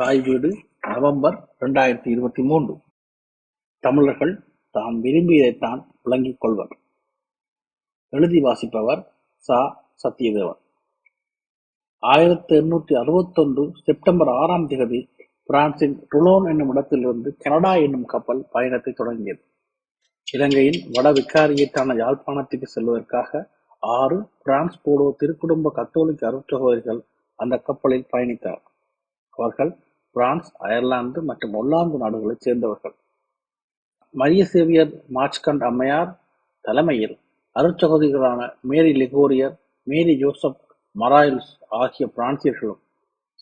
தாய் வீடு நவம்பர் இரண்டாயிரத்தி இருபத்தி மூன்று. தமிழர்கள் தாம் விரும்பியதைத்தான் விளங்கிக் கொள்வர். எழுதி வாசிப்பவர் சா. சத்யதேவன். ஆயிரத்தி எண்ணூற்றி அறுபத்தொன்று செப்டம்பர் ஆறாம் தேதி பிரான்சின் டுலோன் என்னும் இடத்திலிருந்து கனடா என்னும் கப்பல் பயணத்தை தொடங்கியது. இலங்கையின் வட விகாரியத்தான யாழ்ப்பாணத்துக்கு செல்வதற்காக ஆறு பிரான்ஸ் போடோ திருக்குடும்ப கத்தோலிக்க அருட்சகோதரிகள் அந்த கப்பலில் பயணித்தார் அவர்கள் பிரான்ஸ் அயர்லாந்து மற்றும் ஒல்லாந்து நாடுகளைச் சேர்ந்தவர்கள். மரிய சேவியர் மார்ச்கண்ட் அம்மையார் தலைமையில் அருட்சகோதரிகளான மேரி லிகோரியர் மேரி ஜோசப் மராயில்ஸ் ஆகிய பிரான்சியர்களும்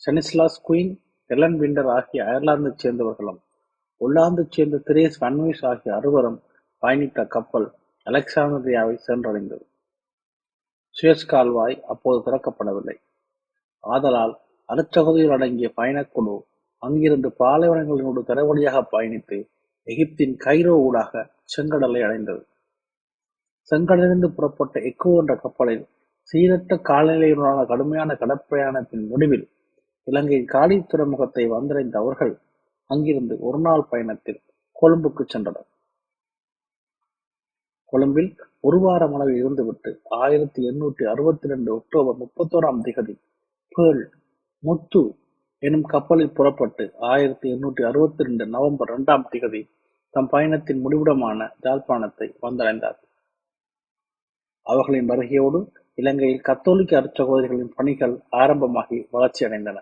செனிஸ்லாஸ் குயின் ஹெலன் விண்டர் ஆகிய அயர்லாந்தைச் சேர்ந்தவர்களும் ஒல்லாந்தைச் சேர்ந்த திரேஸ் வன்வீஸ் ஆகிய அறுவரும் பயணித்த கப்பல் அலெக்சாந்திரியாவை சென்றடைந்தது. சுயஸ் கால்வாய் அப்போது திறக்கப்படவில்லை. ஆதலால் அருட்சகோதரிகள் அடங்கிய பயணக்குழு அங்கிருந்து பாலைவனங்களினோடு தரைவழியாக பயணித்து எகிப்தின் கைரோ ஊடாக செங்கடலை அடைந்தது. செங்கடலிருந்து புறப்பட்ட எக்கோ என்ற கப்பலில் சீரற்ற காலநிலையுடனான கடுமையான கடற்பிரயாணத்தின் முடிவில் இலங்கையின் காலி துறைமுகத்தை வந்தடைந்த அவர்கள் அங்கிருந்து ஒரு நாள் பயணத்தில் கொழும்புக்கு சென்றனர். கொழும்பில் ஒரு வாரம் அளவு இருந்துவிட்டு ஆயிரத்தி எண்ணூற்றி அறுபத்தி ரெண்டு அக்டோபர் முப்பத்தோராம் திகதி பேர்ல் முத்து எனும் கப்பலில் புறப்பட்டு ஆயிரத்தி எண்ணூற்றி அறுபத்தி ரெண்டு நவம்பர் இரண்டாம் திகதி தம் பயணத்தின் முடிவிடமான யாழ்ப்பாணத்தை வந்தடைந்தார். அவர்களின் வருகையோடு இலங்கையில் கத்தோலிக்க அருட்சகோதரிகளின் பணிகள் ஆரம்பமாகி வளர்ச்சி அடைந்தன.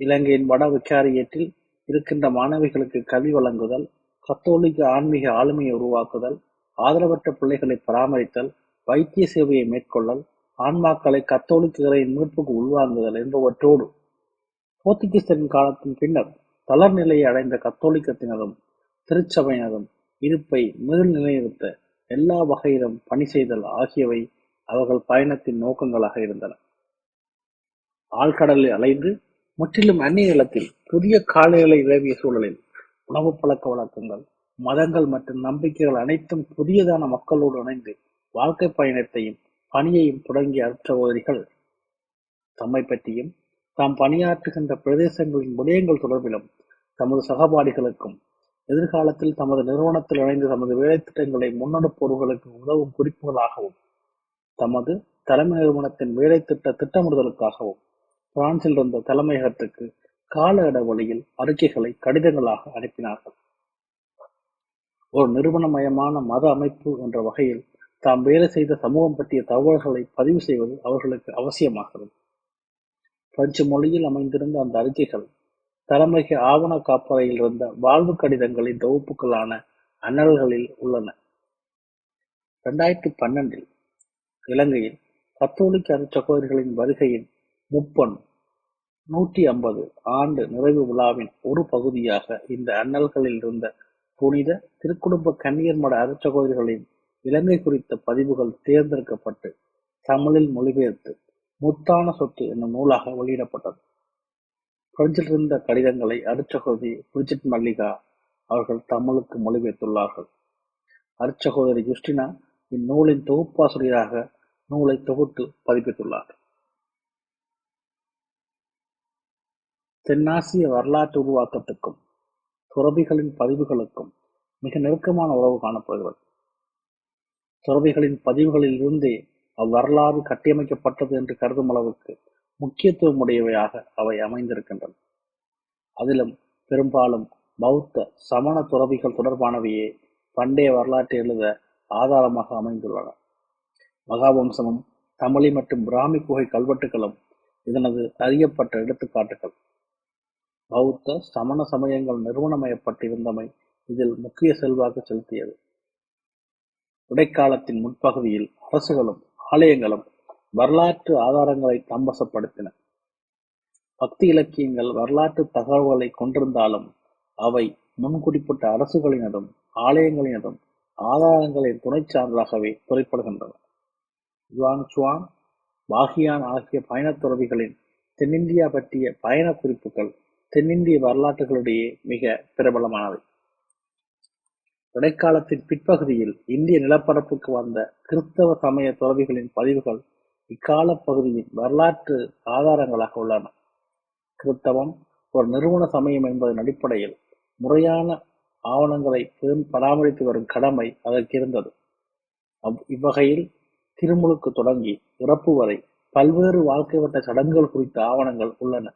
இலங்கையின் வட விகாரியத்தில் இருக்கின்ற மாணவிகளுக்கு கல்வி வழங்குதல் கத்தோலிக்க ஆன்மீக ஆளுமையை உருவாக்குதல் ஆதரவற்ற பிள்ளைகளை பராமரித்தல் வைத்திய சேவையை மேற்கொள்ளல் ஆன்மாக்களை கத்தோலிக்க இறையின் மீட்புக்கு உள்வாங்குதல் என்பவற்றோடு போர்த்துகீசரின் காலத்தின் பின்னர் தளர் நிலையை அடைந்த கத்தோலிக்கத்தினரும் திருச்சபையினரும் இருப்பை முதல் நிலைநிறுத்த எல்லா வகையிலும் பணி செய்தல் ஆகியவை அவர்கள் பயணத்தின் நோக்கங்களாக இருந்தன. ஆழ்கடலில் அலைந்து முற்றிலும் அந்நிய நிலத்தில் புதிய காலநிலை நிலவிய சூழலில் உணவு பழக்க வழக்கங்கள் மதங்கள் மற்றும் நம்பிக்கைகள் அனைத்தும் புதியதான மக்களோடு இணைந்து வாழ்க்கை பயணத்தையும் பணியையும் தொடங்கிய அருட்சகோதரிகள் தம்மை பற்றியும் தாம் பணியாற்றுகின்ற பிரதேசங்களின் விடயங்கள் தொடர்பிலும் தமது சகபாடிகளுக்கும் எதிர்காலத்தில் தமது நிறுவனத்தில் இணைந்து தமது வேலை திட்டங்களை முன்னெடுப்பவர்களுக்கு உதவும் குறிப்புகளாகவும் தமது தலைமை நிறுவனத்தின் வேலை திட்ட திட்டமிடுதலுக்காகவும் பிரான்சில் இருந்த தலைமையகத்துக்கு கால இடைவெளியில் அறிக்கைகளை கடிதங்களாக அனுப்பினார்கள். ஒரு நிறுவனமயமான மத அமைப்பு என்ற வகையில் தாம் வேலை செய்த சமூகம் பற்றிய தகவல்களை பதிவு செய்வது அவர்களுக்கு அவசியமாகிறது. பஞ்சு மொழியில் அமைந்திருந்த அந்த அறிக்கைகள் தலைமைக்கு ஆவண காப்பறையில் இருந்த வாழ்வு கடிதங்களின் தொகுப்புகளான அண்ணல்களில் உள்ளன. இரண்டாயிரத்தி பன்னெண்டில் இலங்கையில் கத்தோலிக்க அருட்சகோதரிகளின் வருகையின் முப்பன் நூற்றி ஐம்பது ஆண்டு நிறைவு விழாவின் ஒரு பகுதியாக இந்த அண்ணல்களில் இருந்த புனித திருக்குடும்ப கன்னியர் மட அருட்சகோதரிகளின் இலங்கை குறித்த பதிவுகள் தேர்ந்தெடுக்கப்பட்டு தமிழில் மொழிபெயர்த்து முத்தான சொத்து என்னும் நூலாக வெளியிடப்பட்டது. பிரெஞ்சிலிருந்த கடிதங்களை அருட்சகோதரி பிரிஜிட் மல்லிகா அவர்கள் தமிழுக்கு மொழிபெயர்த்துள்ளார்கள். அருட்சகோதரி ஜுஸ்டினா இந்நூலின் தொகுப்பாசிரியராக நூலை தொகுத்து பதிப்பித்துள்ளார். தென்னாசிய வரலாற்று உருவாக்கத்துக்கும் துறவிகளின் பதிவுகளுக்கும் மிக நெருக்கமான உறவு காணப்படுகிறது. துறவிகளின் பதிவுகளில் இருந்தே அவ்வரலாறு கட்டியமைக்கப்பட்டது என்று கருதும் அளவுக்கு முக்கியத்துவம் உடையவையாக அவை அமைந்திருக்கின்றன. அதிலும் பெரும்பாலும் பௌத்த சமண துறவிகள் தொடர்பானவையே பண்டைய வரலாற்றை எழுத ஆதாரமாக அமைந்துள்ளன. மகாவம்சமும் தமிழி மற்றும் பிராமி குகை கல்வெட்டுகளும் இதனது அறியப்பட்ட எடுத்துக்காட்டுகள். பௌத்த சமண சமயங்கள் நிறுவனமயப்பட்டிருந்தமை இதில் முக்கிய செல்வாக்கு செலுத்தியது. இடைக்காலத்தின் முற்பகுதியில் அரசுகளும் ஆலயங்களும் வரலாற்று ஆதாரங்களை தம்பசப்படுத்தின பக்தி இலக்கியங்கள் வரலாற்று தகவல்களை கொண்டிருந்தாலும் அவை முன்குறிப்பிட்ட அரசுகளினதும் ஆலயங்களினதும் ஆதாரங்களின் துணை சான்றாகவே துறைப்படுகின்றன யுவான் சுவான் பாகியான் ஆகிய பயணத் துறவிகளின் தென்னிந்தியா பற்றிய பயண குறிப்புகள் தென்னிந்திய வரலாற்றுகளிடையே மிக பிரபலமானவை. இடைக்காலத்தின் பிற்பகுதியில் இந்திய நிலப்பரப்புக்கு வந்த கிறிஸ்தவ சமய துறவிகளின் பதிவுகள் இக்கால பகுதியின் வரலாற்று ஆதாரங்களாக உள்ளன. கிறித்தவம் ஒரு நிறுவன சமயம் என்பதன் அடிப்படையில் முறையான ஆவணங்களை பராமரித்து வரும் கடமை அதற்கு இருந்தது. அவ் இவ்வகையில் திருமுழுக்கு தொடங்கி இறப்பு வரை பல்வேறு வாழ்க்கை வட்ட சடங்குகள் குறித்த ஆவணங்கள் உள்ளன.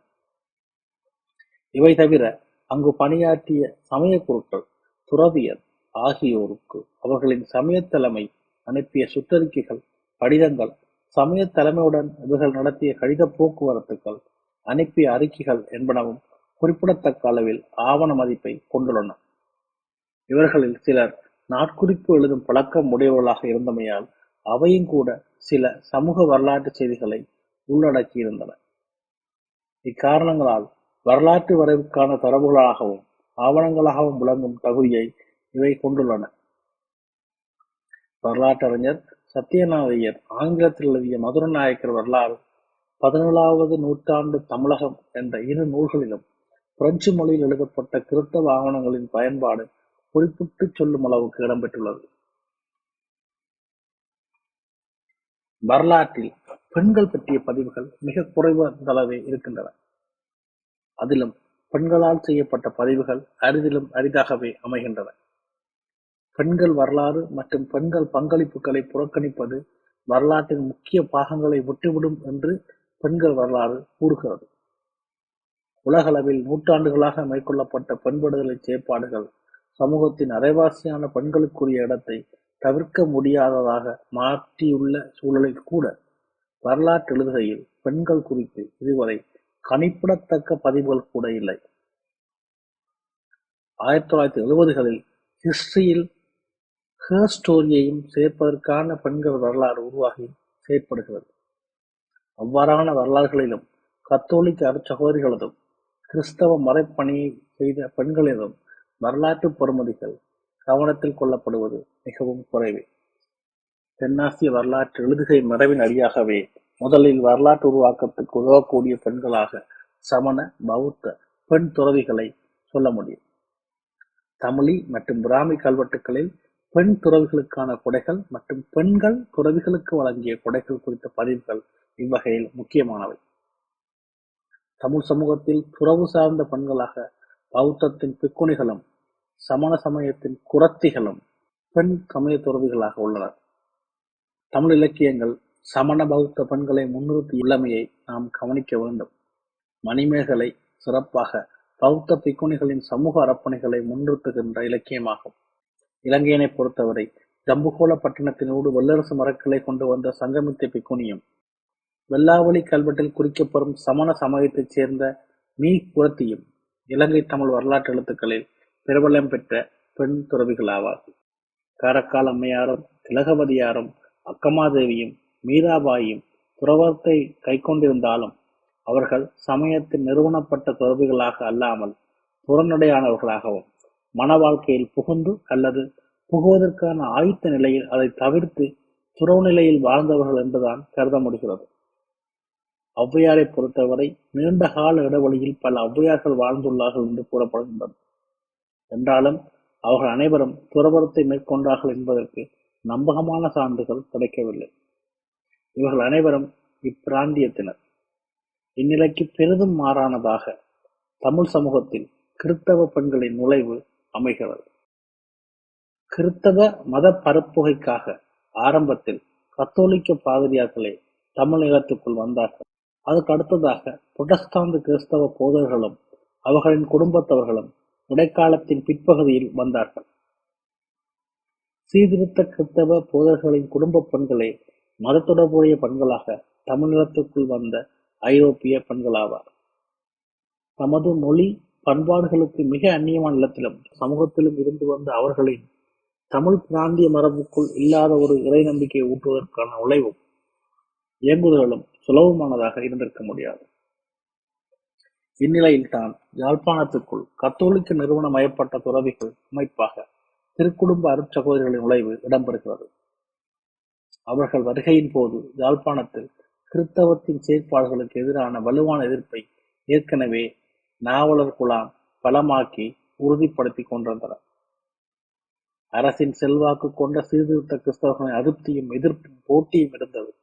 இவை தவிர அங்கு பணியாற்றிய சமய குருக்கள் துறவியர் ஆகியோருக்கு அவர்களின் சமயத் தலைமை அனுப்பிய சுற்றறிக்கைகள் கடிதங்கள் சமயத் தலைமையுடன் இவர்கள் நடத்திய கடித போக்குவரத்துக்கள் அனுப்பிய அறிக்கைகள் என்பனவும் குறிப்பிடத்தக்க அளவில் ஆவண மதிப்பை கொண்டுள்ளன. இவர்களில் சிலர் நாட்குறிப்பு எழுதும் பழக்கம் உடையவர்களாக இருந்தமையால் அவையும் கூட சில சமூக வரலாற்று செய்திகளை உள்ளடக்கியிருந்தன. இக்காரணங்களால் வரலாற்று வரைவுக்கான தரவுகளாகவும் ஆவணங்களாகவும் விளங்கும் தகுதியை இவை கொண்டுள்ளன. வரலாற்றறிஞர் சத்யநாதையர் ஆங்கிலத்தில் எழுதிய மதுரநாயக்கர் வரலாறு பதினேழாவது நூற்றாண்டு தமிழகம் என்ற இரு நூல்களிலும் பிரெஞ்சு மொழியில் எழுதப்பட்ட கிறித்தவ ஆவணங்களின் பயன்பாடு குறிப்பிட்டு சொல்லும் அளவுக்கு இடம்பெற்றுள்ளது. வரலாற்றில் பெண்கள் பற்றிய பதிவுகள் மிக குறைவந்தளவே இருக்கின்றன. அதிலும் பெண்களால் செய்யப்பட்ட பதிவுகள் அரிதிலும் அரிதாகவே அமைகின்றன. பெண்கள் வரலாறு மற்றும் பெண்கள் பங்களிப்புகளை புறக்கணிப்பது வரலாற்றின் முக்கிய பாகங்களை விட்டுவிடும் என்று பெண்கள் வரலாறு கூறுகிறது. உலகளவில் நூற்றாண்டுகளாக மேற்கொள்ளப்பட்ட பெண் செயற்பாடுகள் சமூகத்தின் அரைவாசியான பெண்களுக்குரிய இடத்தை தவிர்க்க முடியாததாக மாற்றியுள்ள சூழலில் கூட வரலாற்று எழுதுகையில் பெண்கள் குறித்து இதுவரை கணிப்பிடத்தக்க பதிவுகள் கூட இல்லை. ஆயிரத்தி தொள்ளாயிரத்தி எழுபதுகளில் ஹிஸ்டரியில் ஹேர் ஸ்டோரியையும் சேர்ப்பதற்கான பெண்கள் வரலாறு உருவாகி செயற்படுகிறது. அவ்வாறான வரலாறுகளிலும் கத்தோலிக்க அருச்சகோதரிகளதும் கிறிஸ்தவ மறைப்பணியை செய்த பெண்களிடம் வரலாற்று பொறுமதிகள் கவனத்தில் கொள்ளப்படுவது மிகவும் குறைவே. தென்னாசிய வரலாற்று எழுதுகை மரபின் அடியாகவே முதலில் வரலாற்று உருவாக்கத்துக்கு உதவக்கூடிய பெண்களாக சமண பௌத்த பெண் துறவிகளை சொல்ல முடியும். தமிழி மற்றும் பிராமி கல்வெட்டுகளில் பெண் துறவிகளுக்கான கொடைகள் மற்றும் பெண்கள் துறவிகளுக்கு வழங்கிய கொடைகள் குறித்த பதிவுகள் இவ்வகையில் முக்கியமானவை. தமிழ் சமூகத்தில் துறவு சார்ந்த பெண்களாக பௌத்தத்தின் பிக்குணிகளும் சமண சமயத்தின் குரத்திகளும் பெண் சமய துறவிகளாக உள்ளனர். தமிழ் இலக்கியங்கள் சமண பௌத்த பெண்களை முன்னிறுத்தி உள்ளமையை நாம் கவனிக்க வேண்டும். மணிமேகலை சிறப்பாக பௌத்த பிக்குணிகளின் சமூக அரப்பணிகளை முன்னிறுத்துகின்ற இலக்கியமாகும். இலங்கையினை பொறுத்தவரை ஜம்புகோல பட்டணத்தினோடு வல்லரசு மரக்களை கொண்டு வந்த சங்கமித்த பிக்குணியும் வெள்ளாவளி கல்வெட்டில் குறிக்கப்பெறும் சமண சமயத்தைச் சேர்ந்த மீ. குரத்தியும் இலங்கை தமிழ் வரலாற்று எழுத்துக்களில் பிரபலம் பெற்ற பெண் துறவிகளாவார். காரக்கால் அம்மையாரும் திலகவதியாரும் அக்கமாதேவியும் மீராபாயும் துறவரத்தை கைக்கொண்டிருந்தாலும் அவர்கள் சமயத்தில் நிறுவனப்பட்ட துறவிகளாக அல்லாமல் புறநடையானவர்களாகவும் மன வாழ்க்கையில் புகுந்து அல்லது புகுவதற்கான ஆயுத்த நிலையில் அதை தவிர்த்து துறவு நிலையில் வாழ்ந்தவர்கள் என்றுதான் கருத முடிகிறது. ஔவையாரை பொறுத்தவரை நீண்ட கால இடைவெளியில் பல ஔவையார்கள் வாழ்ந்துள்ளார்கள் என்று கூறப்படுகின்றது. என்றாலும் அவர்கள் அனைவரும் துறவரத்தை மேற்கொண்டார்கள் என்பதற்கு நம்பகமான சான்றுகள் கிடைக்கவில்லை. இவர்கள் அனைவரும் இப்பிராந்தியத்தினர். இந்நிலைக்கு பெரிதும் மாறானதாக தமிழ் சமூகத்தில் கிறித்தவ பெண்களின் நுழைவு அமைகிறது. கிறித்தவ மத பரப்புகைக்காக ஆரம்பத்தில் கத்தோலிக்க பாதிரியார்களே தமிழகத்துக்குள் வந்தார்கள். அதுக்கு அடுத்ததாக புரட்டஸ்தாந்து கிறிஸ்தவ போதர்களும் அவர்களின் குடும்பத்தவர்களும் இடைக்காலத்தின் பிற்பகுதியில் வந்தார்கள். சீர்திருத்த கிறித்தவ போதர்களின் குடும்ப பெண்களே மத தொடர்புடைய பெண்களாக தமிழகத்துக்குள் வந்த ஐரோப்பிய பெண்களாவார். தமது மொழி பண்பாடுகளுக்கு மிக அந்நியமான நிலத்திலும் சமூகத்திலும் இருந்து வந்த அவர்களின் தமிழ் பிராந்திய மரபுக்குள் இல்லாத ஒரு இறை நம்பிக்கையை ஊட்டுவதற்கான உழைவும் இயங்குதல்களும் சுலபமானதாக இருந்திருக்க முடியாது. இந்நிலையில்தான் யாழ்ப்பாணத்துக்குள் கத்தோலிக்க நிறுவனமயப்பட்ட துறவிகள் அமைப்பாக திருக்குடும்ப அருட்சகோதரிகளின் நுழைவு இடம்பெறுகிறது. அவர்கள் வருகையின் போது யாழ்ப்பாணத்தில் கிறித்தவத்தின் செயற்பாடுகளுக்கு எதிரான வலுவான எதிர்ப்பை ஏற்கனவே நாவலர் குலாம் பலமாக்கி உறுதிப்படுத்திக் கொண்டிருந்தனர். அரசின் செல்வாக்கு கொண்ட சீர்திருத்த கிறிஸ்தவர்களின் அதிருப்தியும் எதிர்ப்பும் போட்டியும் இருந்தது.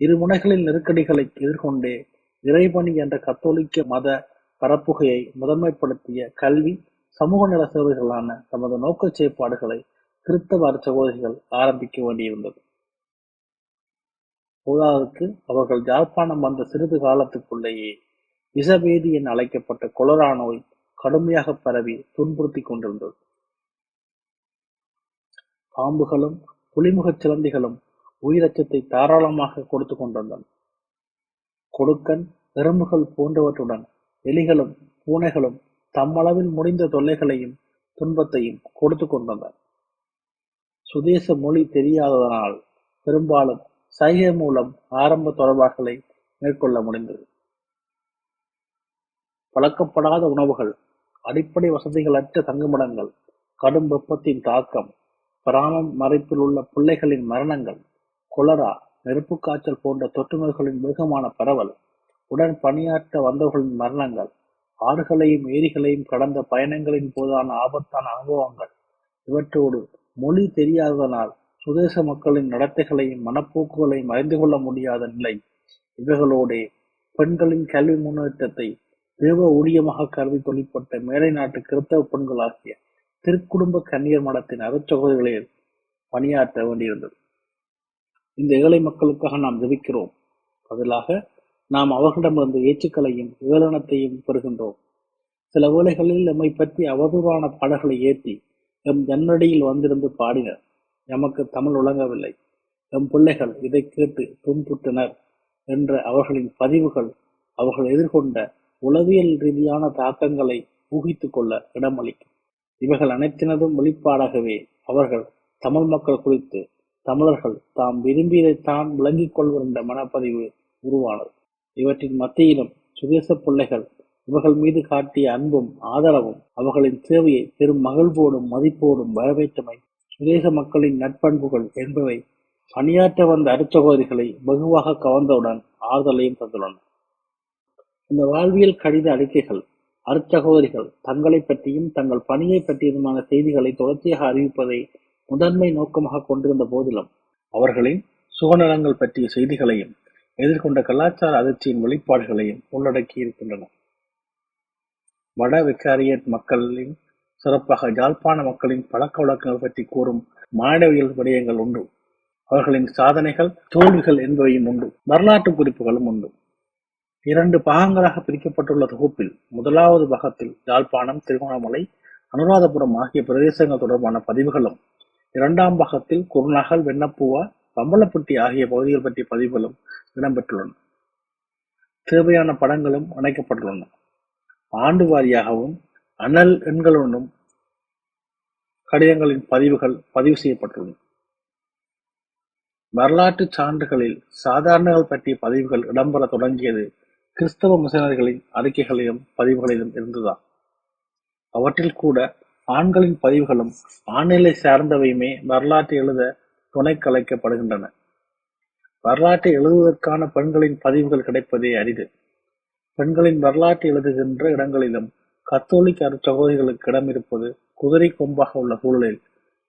இருமுனைகளின் நெருக்கடிகளை எதிர்கொண்டே இறைபணி என்ற கத்தோலிக்க மத பரப்புகையை முதன்மைப்படுத்திய கல்வி சமூக நல சேவைகளான தமது நோக்கச் செயற்பாடுகளை கிறித்தவ அருட்சகோதரிகள் ஆரம்பிக்க வேண்டியிருந்தது. உதாவுக்கு அவர்கள் யாழ்ப்பாணம் வந்த சிறிது காலத்துக்குள்ளேயே விஷபேதி என அழைக்கப்பட்ட கொலரா நோய் கடுமையாக பரவி துன்புறுத்திக் கொண்டிருந்தது. பாம்புகளும் புலிமுகச் சிலந்திகளும் உயிரச்சத்தை தாராளமாக கொடுத்து கொண்டிருந்தன. கொடுக்கன் எறும்புகள் போன்றவற்றுடன் எலிகளும் பூனைகளும் தம்மளவில் முடிந்த தொல்லைகளையும் துன்பத்தையும் கொடுத்து கொண்டனர். சுதேச மொழி தெரியாததனால் பெரும்பாலும் சைகை மூலம் ஆரம்ப தொடர்பாடல்களை மேற்கொள்ள முடிந்தது. பழக்கப்படாத உணவுகள் அடிப்படை வசதிகளற்ற தங்குமிடங்கள் கடும் வெப்பத்தின் தாக்கம் பிராமம் மறைப்பில் உள்ள பிள்ளைகளின் மரணங்கள் கொலரா நெருப்பு காய்ச்சல் போன்ற தொற்று நோய்களின் வேகமான பரவல் உடன் பணியாற்ற வந்தவர்களின் மரணங்கள் ஆறுகளையும் ஏரிகளையும் கடந்த பயணங்களின் போதான ஆபத்தான அனுபவங்கள் இவற்றோடு மொழி தெரியாததனால் சுதேச மக்களின் நடத்தைகளையும் மனப்போக்குகளையும் அறிந்து கொள்ள முடியாத நிலை இவைகளோடே பெண்களின் கல்வி முன்னேற்றத்தை தேவ ஊழியமாக கருதி தொழிற்பட்ட மேலை நாட்டு கிறித்தவ பெண்கள் ஆகிய திருக்குடும்ப கன்னியர் மடத்தின் அருச்சகோதரிகளில் பணியாற்ற வேண்டியிருந்தது. இந்த ஏழை மக்களுக்காக நாம் ஜபிக்கிறோம். பதிலாக நாம் அவர்களிடமிருந்து ஏச்சுக்களையும் ஏளனத்தையும் பெறுகின்றோம். சில வேளைகளில் எம்மை பற்றி அவதூறான பாடல்களை ஏற்றி எம் ஜன்னடியில் வந்திருந்து பாடினர். எமக்கு தமிழ் விளங்கவில்லை. எம் பிள்ளைகள் இதை கேட்டு துன்புற்றனர் என்ற அவர்களின் பதிவுகள் அவர்கள் எதிர்கொண்ட உளவியல் ரீதியான தாக்கங்களை ஊகித்துக் கொள்ள இடமளிக்கும். இவைகள் அனைத்தினதும் வெளிப்பாடாகவே அவர்கள் தமிழ் மக்கள் குறித்து தமிழர்கள் தாம் விரும்பியதைத்தான் விளங்கிக் கொள்வர் என்ற மனப்பதிவு உருவானது. இவற்றின் மத்தியிலும் சுதேச பிள்ளைகள் இவர்கள் மீது காட்டிய அன்பும் ஆதரவும் அவர்களின் சேவையை பெரும் மகிழ்வோடும் மதிப்போடும் வரவேற்றமை சுதேச மக்களின் நட்பண்புகள் என்பவை பணியாற்ற வந்த அருச்சகோதரிகளை வெகுவாக கவர்ந்தவுடன் ஆறுதலையும் தந்துள்ளன. இந்த வாழ்வியல் கடித அறிக்கைகள் அருச்சகோதரிகள் தங்களை பற்றியும் தங்கள் பணியை பற்றியதுமான செய்திகளை தொடர்ச்சியாக அறிவிப்பதை முதன்மை நோக்கமாக கொண்டிருந்த போதிலும் அவர்களின் சுகநலங்கள் பற்றிய செய்திகளையும் எதிர்கொண்ட கலாச்சார அதிர்ச்சியின் வெளிப்பாடுகளையும் உள்ளடக்கி இருக்கின்றன. வட விக்காரியட் மக்களின் சிறப்பாக யாழ்ப்பாண மக்களின் பழக்க வழக்கங்கள் பற்றி கூறும் மாடவியல் விடயங்கள் உண்டு. அவர்களின் சாதனைகள் தோல்விகள் என்பவையும் உண்டு. வரலாற்று குறிப்புகளும் உண்டு. இரண்டு பாகங்களாக பிரிக்கப்பட்டுள்ள தொகுப்பில் முதலாவது பாகத்தில் யாழ்ப்பாணம் திருகோணமலை அனுராதபுரம் ஆகிய பிரதேசங்கள் தொடர்பான பதிவுகளும் இரண்டாம் பாகத்தில் குருநகல் வெண்ணப்புவா பம்பலப்பட்டி ஆகிய பகுதிகள் பற்றிய பதிவுகளும் இடம்பெற்றுள்ளன. தேவையான படங்களும் இணைக்கப்பட்டுள்ளன. ஆண்டு வாரியாகவும் அனல் எண்களுடனும் கடிதங்களின் பதிவுகள் பதிவு செய்யப்பட்டுள்ளன. வரலாற்று சான்றுகளில் சாதாரணங்கள் பற்றிய பதிவுகள் இடம்பெற தொடங்கியது கிறிஸ்தவ மிஷனரிகளின் அறிக்கைகளிலும் பதிவுகளிலும் இருந்துதான் அவற்றில் கூட ஆண்களின் பதிவுகளும் ஆண்நிலை சார்ந்தவையுமே வரலாற்று எழுத துணை கலைக்கப்படுகின்றன வரலாற்றை எழுதுவதற்கான பெண்களின் பதிவுகள் கிடைப்பதே அரிது. பெண்களின் வரலாற்று எழுதுகின்ற இடங்களிலும் கத்தோலிக்க அருச்சகோதரிகளுக்கு இடம் இருப்பது குதிரை கொம்பாக உள்ள சூழலில்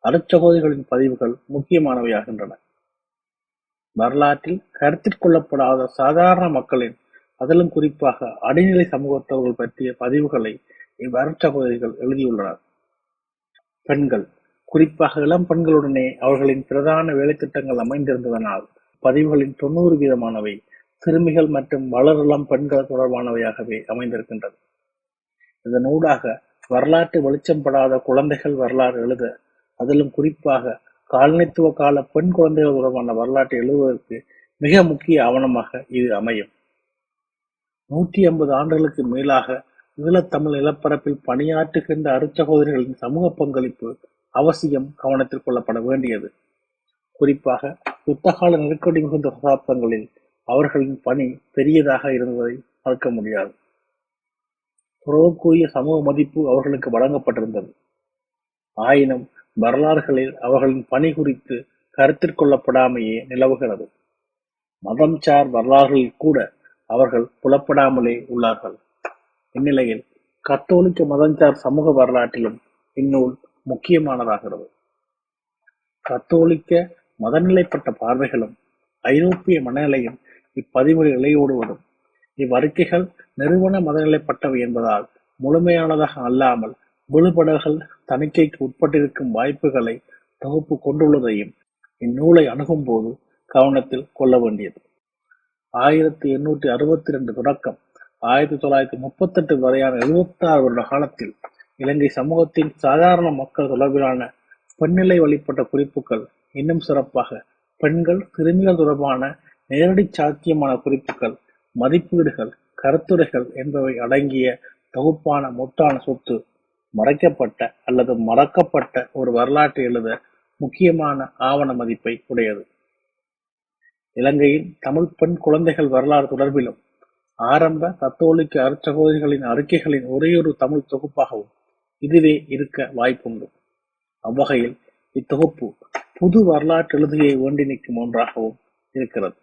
அருட்சகோதரிகளின் பதிவுகள் முக்கியமானவையாகின்றன. வரலாற்றில் கருத்தில் கொள்ளப்படாத சாதாரண மக்களின் அதிலும் குறிப்பாக அடிநிலை சமூகத்தவர்கள் பற்றிய பதிவுகளை இவ்வருட்சகோதரிகள் எழுதியுள்ளனர். பெண்கள். குறிப்பாக இளம் பெண்களுடனே அவர்களின் பிரதான வேலைத்திட்டங்கள் அமைந்திருந்ததனால் பதிவுகளின் தொண்ணூறு வீதமானவை சிறுமிகள் மற்றும் வளரிளம் பெண்கள் தொடர்பானவையாகவே அமைந்திருக்கின்றது இதனூடாக வரலாற்று வெளிச்சம் படாத குழந்தைகள் வரலாறு எழுத அதிலும் குறிப்பாக காலனித்துவ கால பெண் குழந்தைகள் தொடர்பான வரலாற்றை எழுதுவதற்கு மிக முக்கிய ஆவணமாக இது அமையும். நூற்றி ஐம்பது ஆண்டுகளுக்கு மேலாக ஈழத்தமிழ் நிலப்பரப்பில் பணியாற்றுகின்ற அருச்சகோதரிகளின் சமூக பங்களிப்பு அவசியம் கவனத்தில் கொள்ளப்பட வேண்டியது. குறிப்பாக யுத்தகால நெருக்கடி மிகுந்த சகாப்தங்களில் அவர்களின் பணி பெரியதாக இருந்ததை மறக்க முடியாது. துறவுக்குரிய சமூக மதிப்பு அவர்களுக்கு வழங்கப்பட்டிருந்தது. ஆயினும் வரலாறுகளில் அவர்களின் பணி குறித்து கருத்தில் கொள்ளப்படாமையே நிலவுகிறது. மதம் சார் வரலாறுகளில் கூட அவர்கள் புலப்படாமலே உள்ளார்கள். இந்நிலையில் கத்தோலிக்க மதஞ்சார் சமூக வரலாற்றிலும் இந்நூல் முக்கியமானதாகிறது. கத்தோலிக்க மதநிலைப்பட்ட பார்வைகளும் ஐரோப்பிய மனநிலையும் இப்பதிவில் இலையோடுவதும் இவ்வறிக்கைகள் நிறுவன மதநிலைப்பட்டவை என்பதால் முழுமையானதாக அல்லாமல் விழுபடல்கள் தணிக்கைக்கு உட்பட்டிருக்கும் வாய்ப்புகளை தொகுப்பு கொண்டுள்ளதையும் இந்நூலை அணுகும்போது கவனத்தில் கொள்ள வேண்டியது. ஆயிரத்தி எண்ணூற்றி அறுபத்தி ரெண்டு தொடக்கம். ஆயிரத்தி தொள்ளாயிரத்தி முப்பத்தெட்டு வரையான எழுபத்தாறு வருட காலத்தில் இலங்கை சமூகத்தின் சாதாரண மக்கள் தொடர்பிலான பெண்ணிலை வழிபட்ட குறிப்புகள் இன்னும் சிறப்பாக பெண்கள் சிறுமிகள் தொடர்பான நேரடி சாத்தியமான குறிப்புகள் மதிப்பீடுகள் கருத்துரைகள் என்பவை அடங்கிய தொகுப்பான முத்தான சொத்து மறைக்கப்பட்ட அல்லது மறக்கப்பட்ட ஒரு வரலாற்றை எழுத முக்கியமான ஆவண மதிப்பை உடையது. இலங்கையின் தமிழ் பெண் குழந்தைகள் வரலாறு தொடர்பிலும் ஆரம்ப கத்தோலிக்க அருட்சகோதரிகளின் அறிக்கைகளின் ஒரேயொரு தமிழ் தொகுப்பாகவும் இதுவே இருக்க வாய்ப்புண்டு. அவ்வகையில் இத்தொகுப்பு புது வரலாற்று எழுதியை வேண்டி நிற்கும் ஒன்றாகவும் இருக்கிறது.